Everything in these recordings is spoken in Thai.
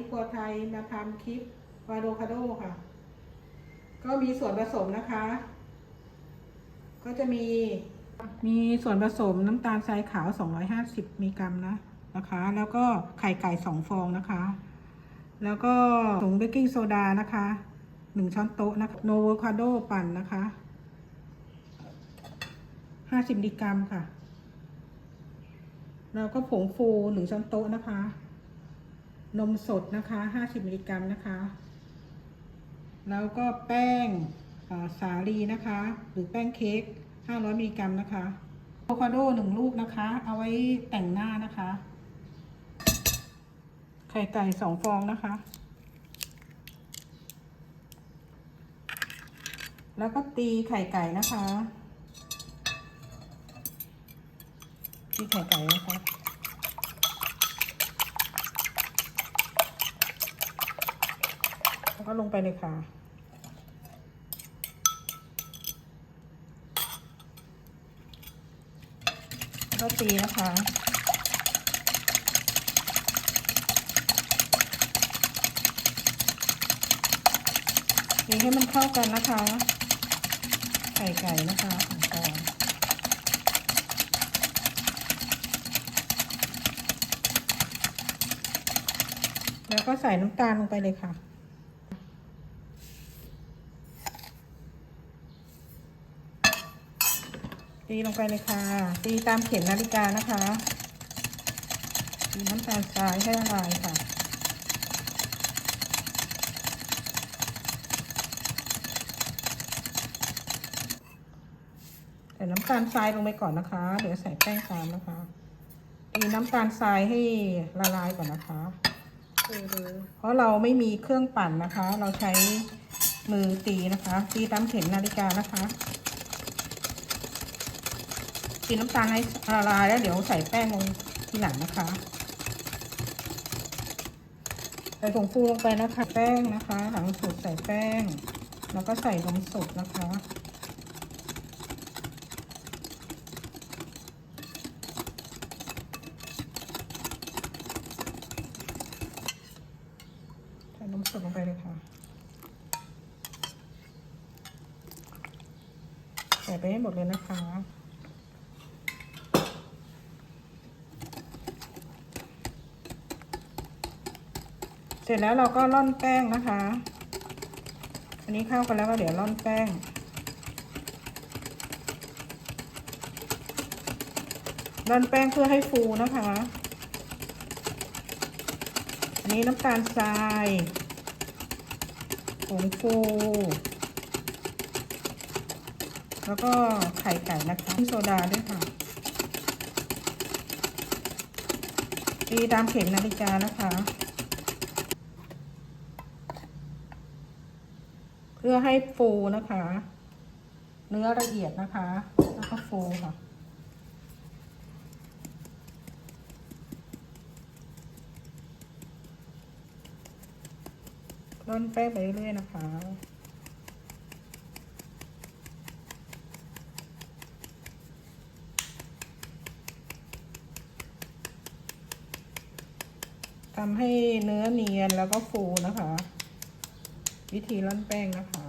นี้ครัวไทยมาทำคลิปวาโดคาโดค่ะ ก็มีส่วนผสมนะคะ ก็จะมี มีส่วนผสมน้ำตาลทรายขาว 250มิลลิกรัมนะนะคะ แล้วก็ไข่ไก่2ฟองนะคะ แล้วก็ผงเบกกิ้งโซดานะคะ1ช้อนโต๊ะนะคะโนโวคาโดปั่นนะคะ50มิลลิกรัมค่ะ แล้วก็ผงฟู1ช้อนโต๊ะนะคะ นมสดนะคะ 50 มิลลิกรัมนะคะ แล้วก็แป้งสาลีนะคะ หรือแป้งเค้ก 500 มิลลิกรัมนะคะอะโวคาโดหนึ่งลูกนะคะ เอาไว้แต่งหน้านะคะ ไข่ไก่สองฟองนะคะ แล้วก็ตีไข่ไก่นะคะ ตีไข่ไก่นะคะ แล้ว ก็ลงไปเลยค่ะแล้วก็ตีนะคะตีให้มันเข้ากันนะคะ ไข่ไก่นะคะสองฟองแล้วก็ใส่น้ำตาลลงไปเลยค่ะ ตีลงไปเลยค่ะ ตีตามเข็มนาฬิกานะคะตีน้ำตาลทรายให้ละลายค่ะใส่น้ำตาลทรายลงไปก่อนนะคะเดี๋ยวใส่แป้งตามนะคะตีน้ำตาลทรายให้ละลายก่อนนะคะเพราะเราไม่มีเครื่องปั่นนะคะ เราใช้มือตีนะคะ ตีตามเข็มนาฬิกานะคะ ตีน้ำตาลให้ละลายแล้วเดี๋ยวใส่แป้งลงทีหลังนะคะใส่ผงฟูลงไปนะคะ แป้งนะคะ หลังสุดใส่แป้ง แล้วก็ใส่นมสดนะคะใส่นมสดลงไปเลยค่ะ ใส่ไปให้หมดเลยนะคะ ร็จแล้วเราก็ร่อนแป้งนะคะ อันนี้เข้ากันแล้วก็เดี๋ยวร่อนแป้ง ร่อนแป้งเพื่อให้ฟูนะคะ อันนี้น้ำตาลทรายผงฟูแล้วก็ไข่ไก่นะคะโซดาด้วยค่ะตีตามเข็มนาฬิกานะคะ เพื่อให้ฟูนะคะ เนื้อละเอียดนะคะ แล้วก็ฟูค่ะร่อนแป้งไปเรื่อยๆนะคะทำให้เนื้อเนียนแล้วก็ฟูนะคะ วิธีร่อนแป้งนะคะ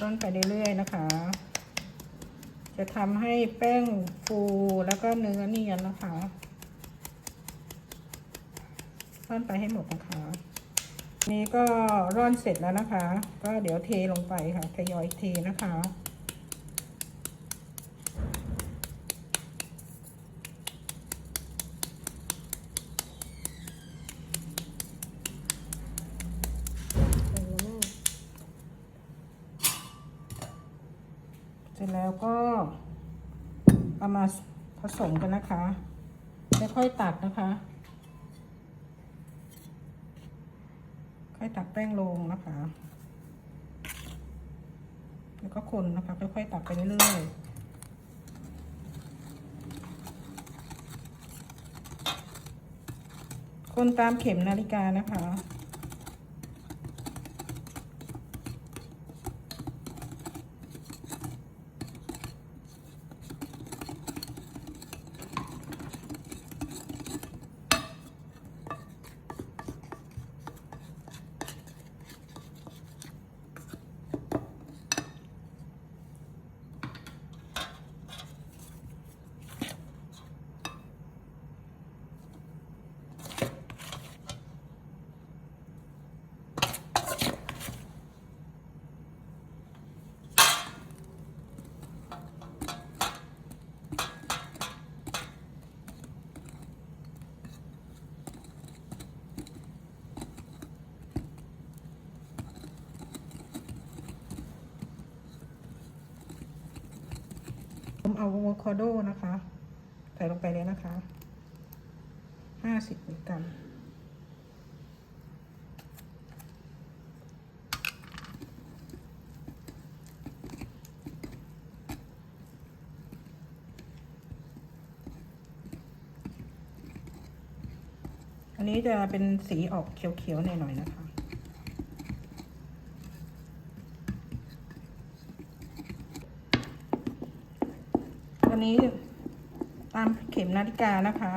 ร่อนไปเรื่อยๆนะคะ จะทำให้แป้งฟูแล้วก็เนื้อเนียนนะคะร่อนไปให้หมดนะคะ นี่ก็ร่อนเสร็จแล้วนะคะ ก็เดี๋ยวเทลงไปค่ะทยอยเทนะคะ เสร็จแล้วก็เอามาผสมกันนะคะค่อยๆตักนะคะ ค่อยตักแป้งลงนะคะ แล้วก็คนนะคะ ค่อยๆตักไปเรื่อยๆคนตามเข็มนาฬิกานะคะ อาอะโวคาโดนะคะ ใส่ลงไปเลยนะคะห้าสิบมิลลิกรัมอันนี้จะเป็นสีออกเขียวๆหน่อยๆนะคะันนี้ตามเข็มนาฬิกานะคะ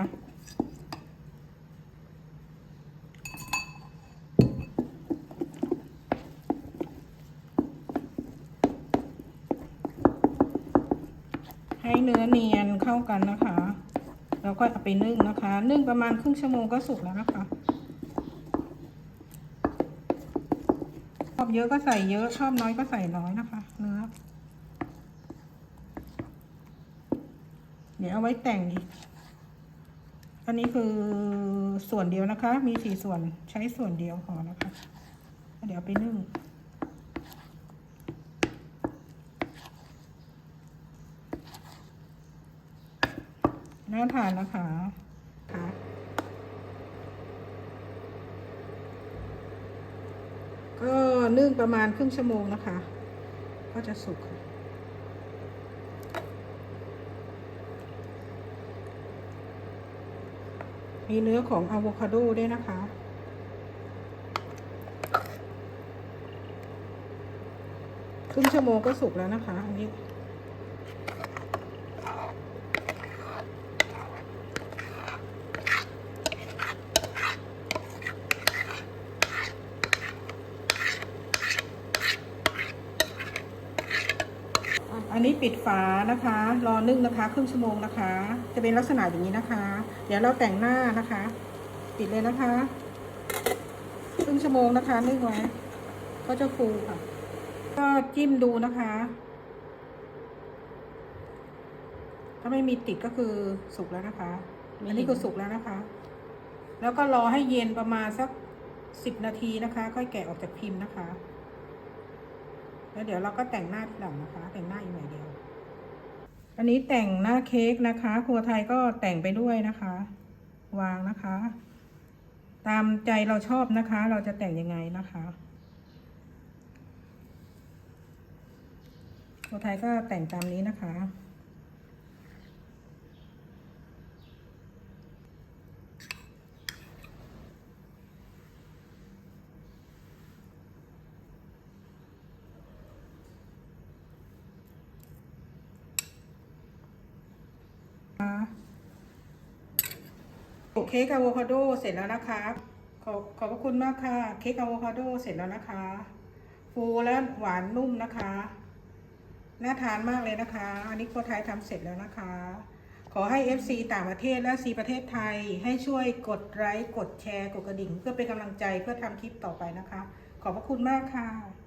ให้เนื้อเนียนเข้ากันนะคะแล้วก็เอาไปนึ่งนะคะ นึ่งประมาณครึ่งชั่วโมงก็สุกแล้วนะคะชอบเยอะก็ใส่เยอะชอบน้อยก็ใส่น้อยนะคะเนื้อ เดี๋ยวเอาไว้แต่งอีก อันนี้คือส่วนเดียวนะคะ มีสี่ส่วนใช้ส่วนเดียวพอนะคะ เดี๋ยวไปนึ่งน่าทานนะคะก็นึ่งประมาณครึ่งชั่วโมงนะคะ ก็จะสุกค่ะ มีเนื้อของอะโวคาโดด้วยนะคะ ครึ่งชั่วโมงก็สุกแล้วนะคะอันนี้ อันนี้ปิดฝานะคะ รอนึ่งนะคะ ครึ่งชั่วโมงนะคะ จะเป็นลักษณะอย่างนี้นะคะ เดี๋ยวเราแต่งหน้านะคะ ปิดเลยนะคะ ครึ่งชั่วโมงนะคะนึ่งไว้ก็จะฟูค่ะ ก็จิ้มดูนะคะ ถ้าไม่มีติดก็คือสุกแล้วนะคะ อันนี้คือสุกแล้วนะคะ แล้วก็รอให้เย็นประมาณสักสิบนาทีนะคะ ค่อยแกะออกจากพิมพ์นะคะ แล้วเดี๋ยวเราก็แต่งหน้าทีหลังนะคะ แต่งหน้าอีกหน่อยเดียว อันนี้แต่งหน้าเค้กนะคะ ครัวไทยก็แต่งไปด้วยนะคะ วางนะคะ ตามใจเราชอบนะคะ เราจะแต่งยังไงนะคะ ครัวไทยก็แต่งตามนี้นะคะ เค้กอะโวคาโดเสร็จแล้วนะคะขอบขอบพระคุณมากค่ะ เค้กอะโวคาโดเสร็จแล้วนะคะ ฟูและหวานนุ่มนะคะ น่าทานมากเลยนะคะ อันนี้โคไทยทำเสร็จแล้วนะคะ ขอให้ FC ต่างประเทศและ C ประเทศไทยให้ช่วยกดไลค์กดแชร์ กดกระดิ่ง เพื่อเป็นกำลังใจเพื่อทำคลิปต่อไปนะคะ ขอบพระคุณมากค่ะ